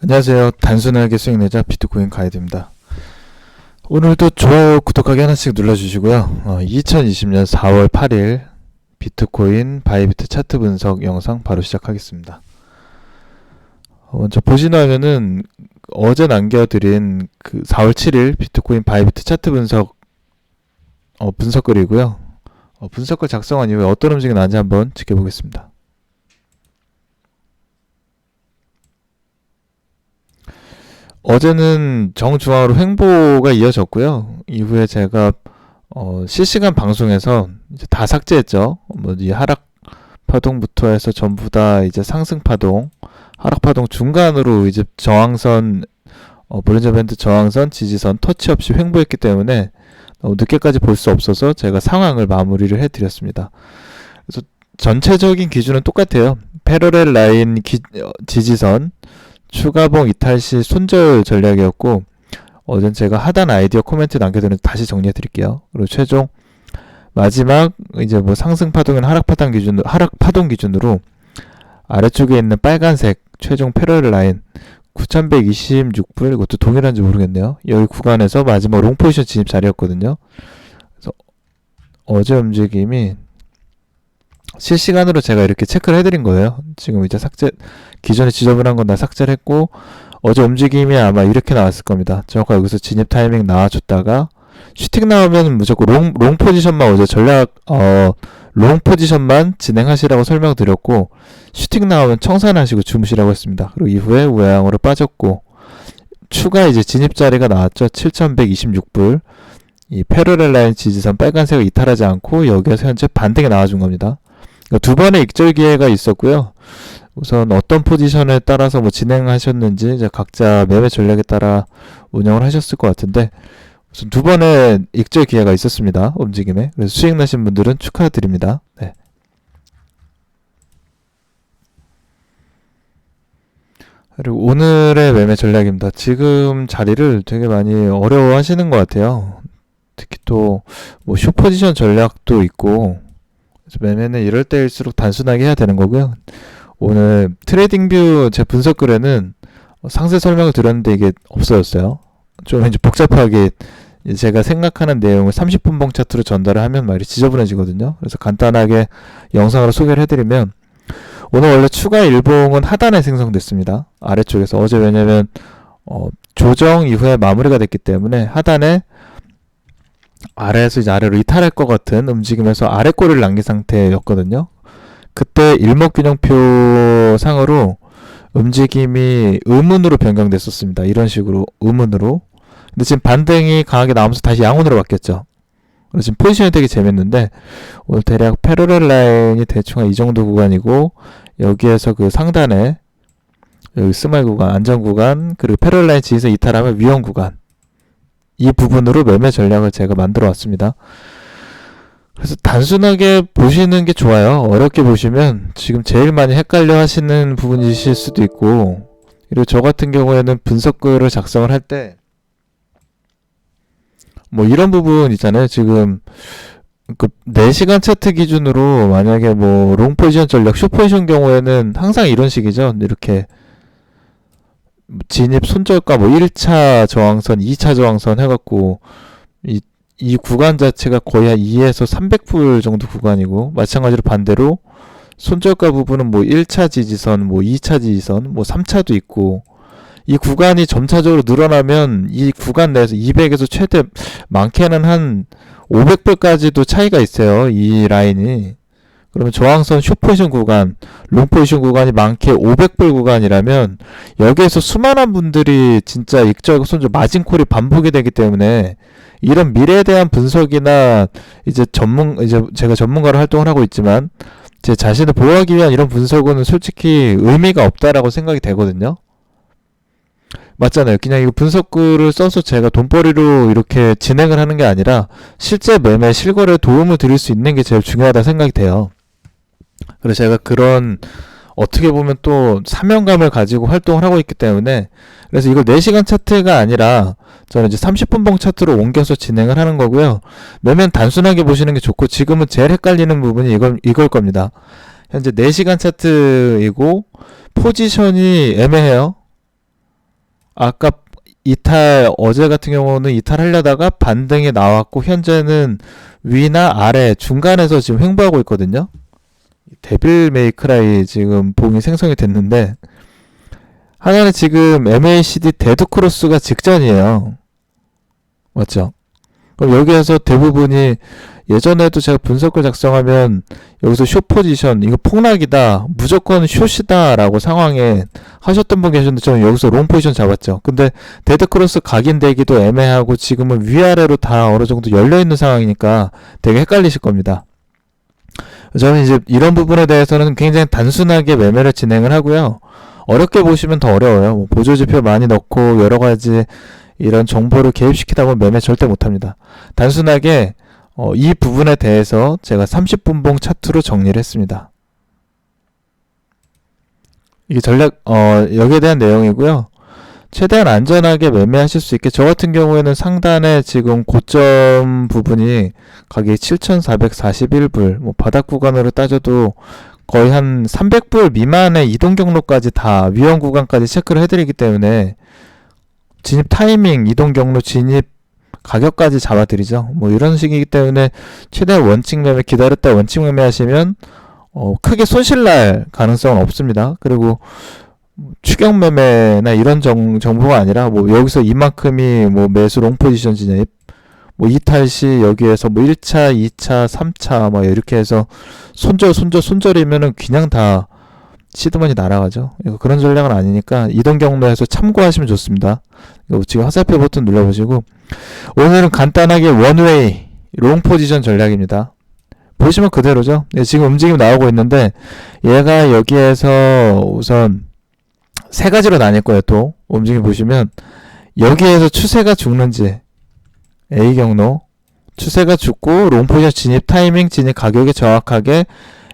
안녕하세요. 단순하게 수익내자 비트코인 가이드입니다. 오늘도 좋아요, 구독하기 하나씩 눌러주시고요. 어, 2020년 4월 8일 비트코인 바이비트 차트 분석 영상 바로 시작하겠습니다. 어, 먼저 보시는 화면은 어제 남겨드린 그 4월 7일 비트코인 바이비트 차트 분석 어, 분석글이고요. 어, 분석글 작성한 이후에 어떤 움직임이 나는지 한번 지켜보겠습니다. 어제는 정중앙으로 횡보가 이어졌고요. 이후에 제가 어, 실시간 방송에서 이제 다 삭제했죠. 뭐 이 하락 파동부터 해서 전부 다 이제 상승 파동, 하락 파동 중간으로 이제 저항선 어, 볼린저 밴드 저항선, 지지선 터치 없이 횡보했기 때문에 어, 늦게까지 볼 수 없어서 제가 상황을 마무리를 해드렸습니다. 그래서 전체적인 기준은 똑같아요. 패러렐 라인 기, 어, 지지선, 추가봉 이탈 시 손절 전략이었고 어젠 제가 하단 아이디어 코멘트 남겨두는 다시 정리해 드릴게요. 그리고 최종 마지막 이제 뭐 상승 파동이나 하락 파동 기준으로 하락 파동 기준으로 아래쪽에 있는 빨간색 최종 패러렐 라인 9126불 이것도 동일한지 모르겠네요. 여기 구간에서 마지막 롱 포지션 진입 자리였거든요. 그래서 어제 움직임이 실시간으로 제가 이렇게 체크를 해드린 거예요. 지금 이제 삭제 기존에 지저분한 건 다 삭제를 했고 어제 움직임이 아마 이렇게 나왔을 겁니다. 정확하 여기서 진입 타이밍 나와줬다가 슈팅 나오면 무조건 롱, 롱 포지션만 어제 전략 어, 롱 포지션만 진행하시라고 설명드렸고 슈팅 나오면 청산하시고 주무시라고 했습니다. 그리고 이후에 우양으로 빠졌고 추가 이제 진입 자리가 나왔죠. 7,126불. 이 패러렐 라인 지지선 빨간색을 이탈하지 않고 여기에서 현재 반등이 나와준 겁니다. 그러니까 두 번의 익절 기회가 있었고요. 우선 어떤 포지션에 따라서 뭐 진행하셨는지 이제 각자 매매 전략에 따라 운영을 하셨을 것 같은데 우선 두 번의 익절 기회가 있었습니다. 움직임에. 그래서 수익 나신 분들은 축하드립니다. 네. 그리고 오늘의 매매 전략입니다. 지금 자리를 되게 많이 어려워 하시는 것 같아요. 특히 또뭐 슈퍼지션 전략도 있고 매매는 이럴 때일수록 단순하게 해야 되는 거고요. 오늘 트레이딩뷰 제 분석 글에는 상세 설명을 드렸는데 이게 없어졌어요. 좀 이제 복잡하게 제가 생각하는 내용을 30분봉 차트로 전달을 하면 말이 지저분해지거든요. 그래서 간단하게 영상으로 소개를 해드리면 오늘 원래 추가 일봉은 하단에 생성됐습니다. 아래쪽에서 어제 왜냐면 어, 조정 이후에 마무리가 됐기 때문에 하단에 아래에서 이제 아래로 이탈할 것 같은 움직임에서 아래 꼬리를 남긴 상태였거든요. 그때 일목균형표 상으로 움직임이 의문으로 변경됐었습니다. 이런 식으로 의문으로. 근데 지금 반등이 강하게 나오면서 다시 양온으로 바뀌었죠. 그래서 지금 포지션이 되게 재밌는데 오늘 대략 패러렐 라인이 대충 한 이 정도 구간이고 여기에서 그 상단에 여기 스마일 구간, 안전 구간, 그리고 패러렐 라인 지에서 이탈하면 위험 구간 이 부분으로 매매 전략을 제가 만들어 왔습니다. 그래서 단순하게 보시는 게 좋아요. 어렵게 보시면 지금 제일 많이 헷갈려 하시는 부분이실 수도 있고, 그리고 저 같은 경우에는 분석글을 작성을 할 때, 뭐 이런 부분 있잖아요. 지금 그 4시간 차트 기준으로 만약에 뭐 롱 포지션 전략, 쇼 포지션 경우에는 항상 이런 식이죠. 이렇게 진입 손절가 뭐 1차 저항선, 2차 저항선 해갖고 이, 이 구간 자체가 거의 한 2에서 300불 정도 구간이고 마찬가지로 반대로 손절가 부분은 뭐 1차 지지선, 뭐 2차 지지선, 뭐 3차도 있고 이 구간이 점차적으로 늘어나면 이 구간 내에서 200에서 최대 많게는 한 500불까지도 차이가 있어요. 이 라인이. 그러면 저항선 슈퍼지션 구간, 롱포지션 구간이 많게 500불 구간이라면 여기에서 수많은 분들이 진짜 익절 손절 마진콜이 반복이 되기 때문에 이런 미래에 대한 분석이나 이제 전문 이제 제가 전문가로 활동을 하고 있지만 제 자신을 보호하기 위한 이런 분석은 솔직히 의미가 없다라고 생각이 되거든요. 맞잖아요. 그냥 이거 분석글을 써서 제가 돈벌이로 이렇게 진행을 하는 게 아니라 실제 매매 실거래에 도움을 드릴 수 있는 게 제일 중요하다 생각이 돼요. 그래서 제가 그런 어떻게 보면 또 사명감을 가지고 활동을 하고 있기 때문에 그래서 이걸 4시간 차트가 아니라 저는 이제 30분 봉 차트로 옮겨서 진행을 하는 거고요. 매면 단순하게 보시는 게 좋고 지금은 제일 헷갈리는 부분이 이걸, 이걸 겁니다. 현재 4시간 차트이고 포지션이 애매해요. 아까 이탈 어제 같은 경우는 이탈하려다가 반등이 나왔고 현재는 위나 아래 중간에서 지금 횡보하고 있거든요. 데빌 메이크라이 지금 봉이 생성이 됐는데 하나는 지금 MACD 데드 크로스가 직전이에요. 맞죠? 그럼 여기에서 대부분이 예전에도 제가 분석을 작성하면 여기서 숏 포지션 이거 폭락이다 무조건 숏이다 라고 상황에 하셨던 분 계셨는데 저는 여기서 롱 포지션 잡았죠. 근데 데드 크로스 각인되기도 애매하고 지금은 위아래로 다 어느 정도 열려 있는 상황이니까 되게 헷갈리실 겁니다. 저는 이제 이런 부분에 대해서는 굉장히 단순하게 매매를 진행을 하고요. 어렵게 보시면 더 어려워요. 뭐 보조지표 많이 넣고 여러 가지 이런 정보를 개입시키다 보면 매매 절대 못합니다. 단순하게 어, 이 부분에 대해서 제가 30분봉 차트로 정리를 했습니다. 이게 전략 어, 여기에 대한 내용이고요. 최대한 안전하게 매매하실 수 있게 저 같은 경우에는 상단에 지금 고점 부분이 가격이 7,441불 뭐 바닥 구간으로 따져도 거의 한 300불 미만의 이동 경로까지 다 위험 구간까지 체크를 해드리기 때문에 진입 타이밍, 이동 경로, 진입 가격까지 잡아드리죠. 뭐 이런 식이기 때문에 최대한 원칙 매매 기다렸다 원칙 매매 하시면 어, 크게 손실 날 가능성은 없습니다. 그리고 추격 매매나 이런 정, 정보가 아니라 뭐 여기서 이만큼이 뭐 매수 롱 포지션 진입 뭐 이탈 시 여기에서 뭐 1차, 2차, 3차 뭐 이렇게 해서 손절 손절 손절이면은 그냥 다 시드머니 날아가죠. 그런 전략은 아니니까 이동 경로에서 참고하시면 좋습니다. 지금 화살표 버튼 눌러보시고 오늘은 간단하게 원웨이 롱 포지션 전략입니다. 보시면 그대로죠. 예, 지금 움직임 나오고 있는데 얘가 여기에서 우선 세 가지로 나뉠 거예요. 또 움직임 보시면 여기에서 추세가 죽는지 A 경로 추세가 죽고 롱 포지션 진입 타이밍 진입 가격이 정확하게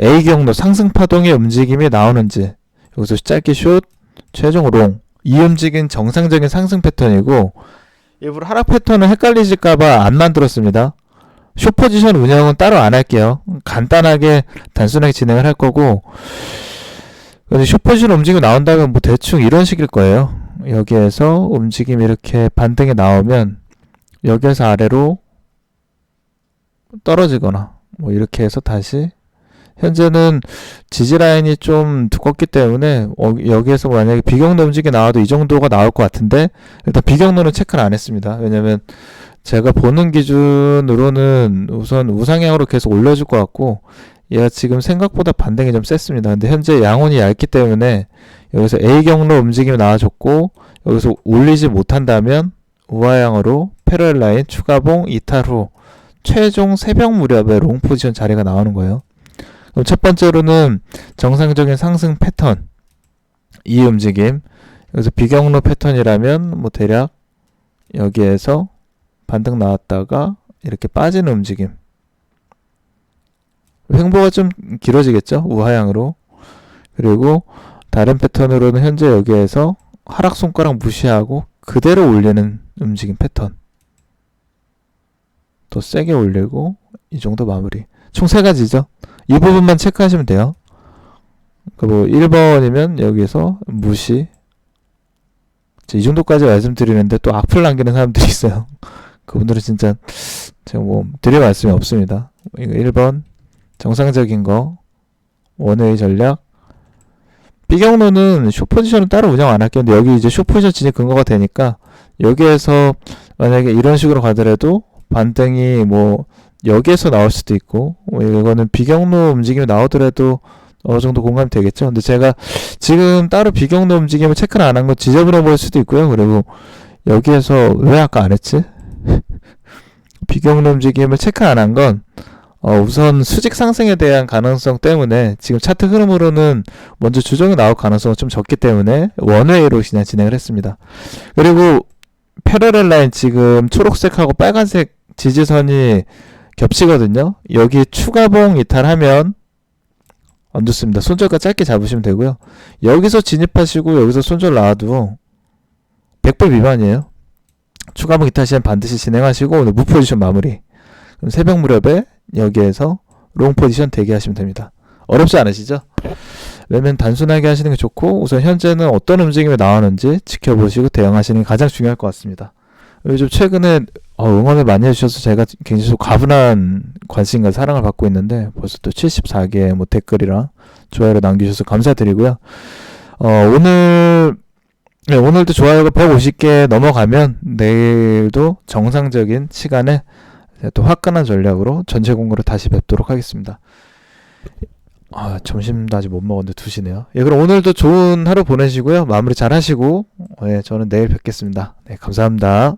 A 경로 상승 파동의 움직임이 나오는지 여기서 짧게 숏 최종 롱 이 움직임 정상적인 상승 패턴이고 일부러 하락 패턴을 헷갈리실까봐 안 만들었습니다. 숏 포지션 운영은 따로 안 할게요. 간단하게 단순하게 진행을 할 거고 숏 포지션 움직임이 나온다면 뭐 대충 이런 식일 거예요. 여기에서 움직임이 이렇게 반등이 나오면 여기에서 아래로 떨어지거나 뭐 이렇게 해서 다시 현재는 지지 라인이 좀 두껍기 때문에 어, 여기에서 만약에 비경로 움직이 나와도 이 정도가 나올 것 같은데 일단 비경로는 체크를 안 했습니다. 왜냐면 제가 보는 기준으로는 우선 우상향으로 계속 올려줄 것 같고 얘가 지금 생각보다 반등이 좀 셌습니다. 근데 현재 양원이 얇기 때문에 여기서 A 경로 움직임이 나와줬고 여기서 올리지 못한다면 우하향으로 패럴 라인 추가봉 이탈 후 최종 새벽 무렵에 롱 포지션 자리가 나오는 거예요. 그럼 첫 번째로는 정상적인 상승 패턴 이 움직임 여기서 비경로 패턴이라면 뭐 대략 여기에서 반등 나왔다가 이렇게 빠지는 움직임 횡보가 좀 길어지겠죠 우하향으로 그리고 다른 패턴으로는 현재 여기에서 하락 손가락 무시하고 그대로 올리는 움직임 패턴 더 세게 올리고 이 정도 마무리 총 세 가지죠 이 부분만 체크하시면 돼요. 그뭐 1번이면 여기서 무시. 이 정도까지 말씀드리는데 또 악플 남기는 사람들이 있어요. 그분들은 진짜 제가 뭐 드릴 말씀이 없습니다. 이거 1번 정상적인 거 원웨이 전략 B경로는 쇼포지션은 따로 운영 안 할게요. 근데 여기 이제 쇼포지션 진입 근거가 되니까 여기에서 만약에 이런 식으로 가더라도 반등이 뭐 여기에서 나올 수도 있고 뭐 이거는 비경로 움직임이 나오더라도 어느 정도 공감이 되겠죠. 근데 제가 지금 따로 비경로 움직임을 체크를 안 한 건 지저분해 보일 수도 있고요. 그리고 여기에서 왜 아까 안 했지? 비경로 움직임을 체크 안 한 건 어, 우선 수직 상승에 대한 가능성 때문에 지금 차트 흐름으로는 먼저 주정이 나올 가능성은 좀 적기 때문에 원웨이로 그냥 진행을 했습니다. 그리고 패러렐 라인 지금 초록색하고 빨간색 지지선이 겹치거든요. 여기 추가봉 이탈하면 안 좋습니다. 손절가 짧게 잡으시면 되고요. 여기서 진입하시고 여기서 손절 나와도 100불 미만이에요. 추가봉 이탈 시엔 반드시 진행하시고 오늘 무 포지션 마무리. 그럼 새벽 무렵에 여기에서 롱 포지션 대기하시면 됩니다. 어렵지 않으시죠? 매매는 단순하게 하시는 게 좋고 우선 현재는 어떤 움직임이 나오는지 지켜보시고 대응하시는 게 가장 중요할 것 같습니다. 요즘 최근에 어, 응원을 많이 해주셔서 제가 굉장히 좀 과분한 관심과 사랑을 받고 있는데 벌써 또 74개의 뭐 댓글이랑 좋아요를 남겨주셔서 감사드리고요. 어, 오늘 네, 오늘도 좋아요가 150개 넘어가면 내일도 정상적인 시간에 또 화끈한 전략으로 전체 공고를 다시 뵙도록 하겠습니다. 아, 점심도 아직 못 먹었는데 2시네요. 예, 그럼 오늘도 좋은 하루 보내시고요. 마무리 잘 하시고, 예, 저는 내일 뵙겠습니다. 네, 감사합니다.